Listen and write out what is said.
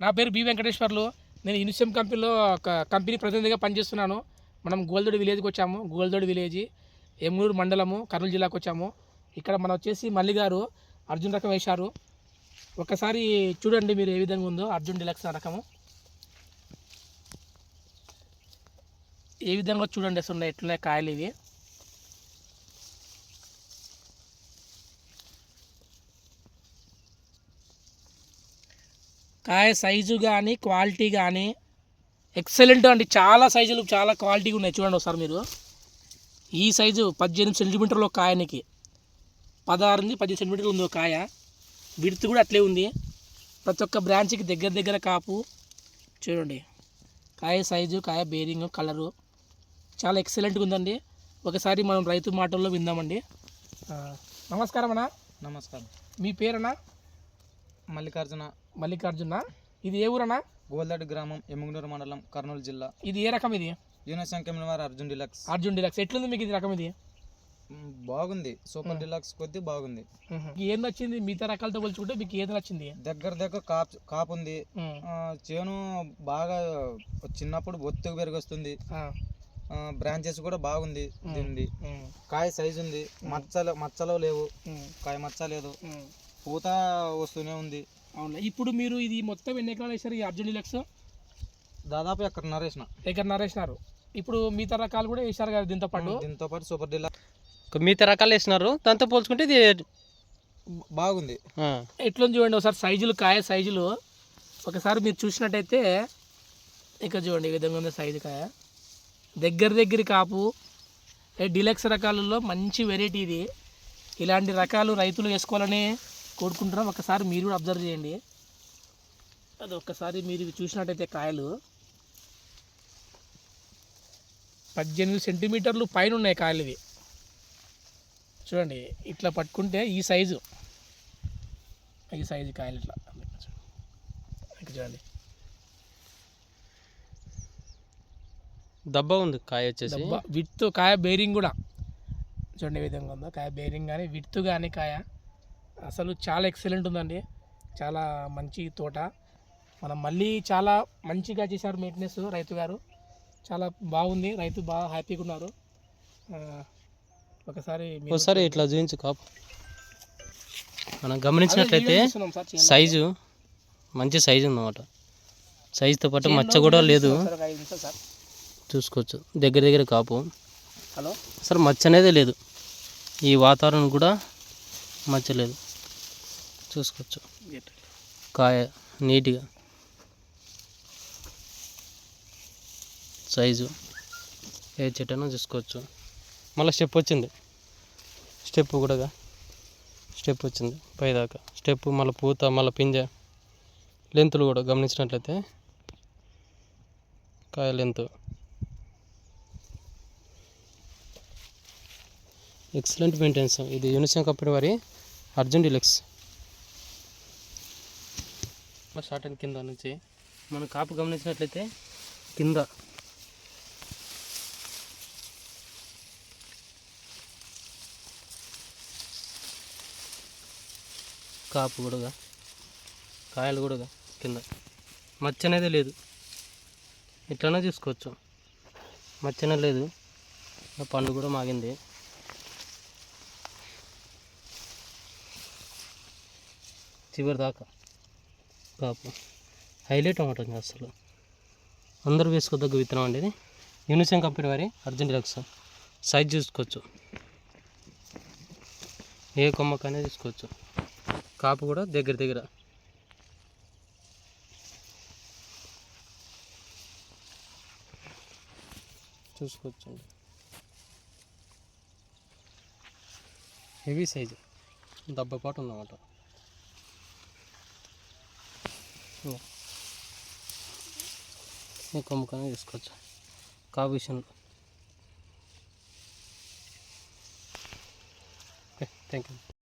నా పేరు బి వెంకటేశ్వర్లు. నేను ఇన్సియం కంపెనీలో ఒక కంపెనీ ప్రతినిధిగా పనిచేస్తున్నాను. మనం గోల్దోడి విలేజ్కి వచ్చాము. గోల్దోడి విలేజ్ ఎమ్మూరు మండలము కర్నూలు జిల్లాకు వచ్చాము. ఇక్కడ మనం వచ్చేసి మల్లి గారు అర్జున్ రకం వేశారు. ఒకసారి చూడండి మీరు ఏ విధంగా ఉందో అర్జున్ డిలక్స్ రకము. ఏ విధంగా చూడండి అసలు ఎట్లున్నాయి కాయలు ఇవి. కాయ సైజు కానీ క్వాలిటీ కానీ ఎక్సలెంట్ అండి. చాలా సైజులు చాలా క్వాలిటీగా ఉన్నాయి. చూడండి ఒకసారి మీరు. ఈ సైజు పద్దెనిమిది సెంటీమీటర్లు ఒక కాయనికి. పదహారు నుంచి పద్దెనిమిది సెంటీమీటర్లు ఉంది ఒక కాయ. విడుతు కూడా అట్లే ఉంది. ప్రతి ఒక్క బ్రాంచ్కి దగ్గర దగ్గర కాపు. చూడండి. కాయ సైజు కాయ బేరింగ్ కలరు చాలా ఎక్సలెంట్గా ఉందండి. ఒకసారి మనం రైతు మాటల్లో విందామండి. నమస్కారం అన్న. నమస్కారం. మీ పేరన్నా? మల్లికార్జున. మల్లికార్జున? ఇది ఏ ఊరన్నా? గోల్దాడి గ్రామం ఎమ్ముగునూరు మండలం కర్నూలు జిల్లా. ఇది ఏ రకం ఇది? యూనిశంకం వారి అర్జున్ డిలక్స్. అర్జున్ డిలక్స్. ఎట్లుంది మీకు ఇది రకం ఇది? బాగుంది. సూపర్ డిలక్స్ కొద్ది బాగుంది. ఏది నచ్చింది? మిగతా రకాలతో పోల్చుకుంటే మీకు ఏది నచ్చింది? దగ్గర దగ్గర కాపు కాపు ఉంది. చేను బాగా చిన్నప్పుడు బొత్తుకు పెరిగొస్తుంది. బ్రాంచెస్ కూడా బాగుంది దీనిది. కాయ సైజు ఉంది. మచ్చలు మచ్చలు లేవు. కాయ మచ్చ లేదు. పూత వస్తూనే ఉంది. అవునా ఇప్పుడు మీరు ఇది మొత్తం ఎన్ని ఎకరాలు వేసారు ఈ అర్జున్ డిలక్స్? దాదాపు ఎక్కడ నరేసిన ఎకర నరేసినారు ఇప్పుడు మిగతా రకాలు కూడా వేసారు కదా దీంతో పాటు? దీంతో పాటు సూపర్ డిలక్స్. మిగతా రకాలు వేసినారు. దాంతో పోల్చుకుంటే ఇది బాగుంది. ఆ, ఎట్లుంది చూడండి ఒకసారి సైజులు కాయ సైజులు. ఒకసారి మీరు చూసినట్టయితే ఇక్కడ చూడండి ఈ విధంగా ఉంది సైజు కాయ. దగ్గర దగ్గర కాపు డిలక్స్ రకాలలో మంచి వెరైటీ ఇది. ఇలాంటి రకాలు రైతులు వేసుకోవాలని కోరుకుంటున్నాం. ఒకసారి మీరు కూడా అబ్జర్వ్ చేయండి. అది ఒక్కసారి మీరు చూసినట్టయితే కాయలు. పద్దెనిమిది సెంటీమీటర్లు పైన ఉన్నాయి కాయలు ఇవి చూడండి ఇట్లా పట్టుకుంటే ఈ సైజు. ఈ సైజు కాయలు ఇట్లా. ఇక్కడ చూడండి. దబ్బ ఉంది కాయ వచ్చేసి. విత్ కాయ బేరింగ్ కూడా. చూడండి ఏ విధంగా ఉందో. కాయ బేరింగ్ కానీ విత్ కానీ కాయ. అసలు చాలా ఎక్సలెంట్ ఉందండి. చాలా మంచి తోట. మనం మళ్ళీ చాలా మంచిగా చేశారు మెయింటెనెన్స్ రైతు గారు. చాలా బాగుంది. రైతు బాగా హ్యాపీగా ఉన్నారు. ఒకసారి ఒకసారి ఇట్లా చూపించు కాపు. మనం గమనించినట్లయితే. సైజు మంచి సైజు ఉందన్నమాట. సైజుతో పాటు మచ్చ కూడా లేదు. చూసుకోవచ్చు. దగ్గర దగ్గర కాపు. హలో? అసలు మచ్చ అనేది లేదు. ఈ వాతావరణం కూడా మచ్చ లేదు. చూసుకోవచ్చు. కాయ నీట్గా. సైజు ఏ చెట్టనో చూసుకోవచ్చు. మళ్ళీ స్టెప్ వచ్చింది. స్టెప్ కూడా స్టెప్ వచ్చింది. పైదాకా. స్టెప్ మళ్ళీ పూత మళ్ళీ పింజ. లెంతులు కూడా గమనించినట్లయితే కాయ లెంత్. ఎక్సలెంట్ మెయింటెనెన్స్ ఇది యూనిసెన్ కంపెనీ వారి అర్జున్ డిలక్స్. షార్ట్ అండ్ కింద నుంచి మనం కాపు గమనించినట్లయితే కింద. కాపు కూడా కాయలు కూడా కింద. మచ్చ అనేది లేదు. ఇట్లనే చూసుకోవచ్చు. మచ్చనే లేదు. పండు కూడా మాగింది. చివరి దాకా కాపు హైలైట్ ఉంటుంది అసలు. అందరూ వేసుకోదగ్గ విత్తనం అండి ఇది. యూనిసెన్ కంపెనీ వారి అర్జెంట్ డిలక్స్. సైజ్ చూసుకోవచ్చు. ఏ కొమ్మకనే తీసుకోవచ్చు. కాపు కూడా దగ్గర దగ్గర. చూసుకోవచ్చు హెవీ సైజు. దెబ్బపాటు ఉందన్నమాట. ఈ కొమ్మకనే తీసుకోవచ్చు కాపు విషయంలో ఓకే థ్యాంక్ యూ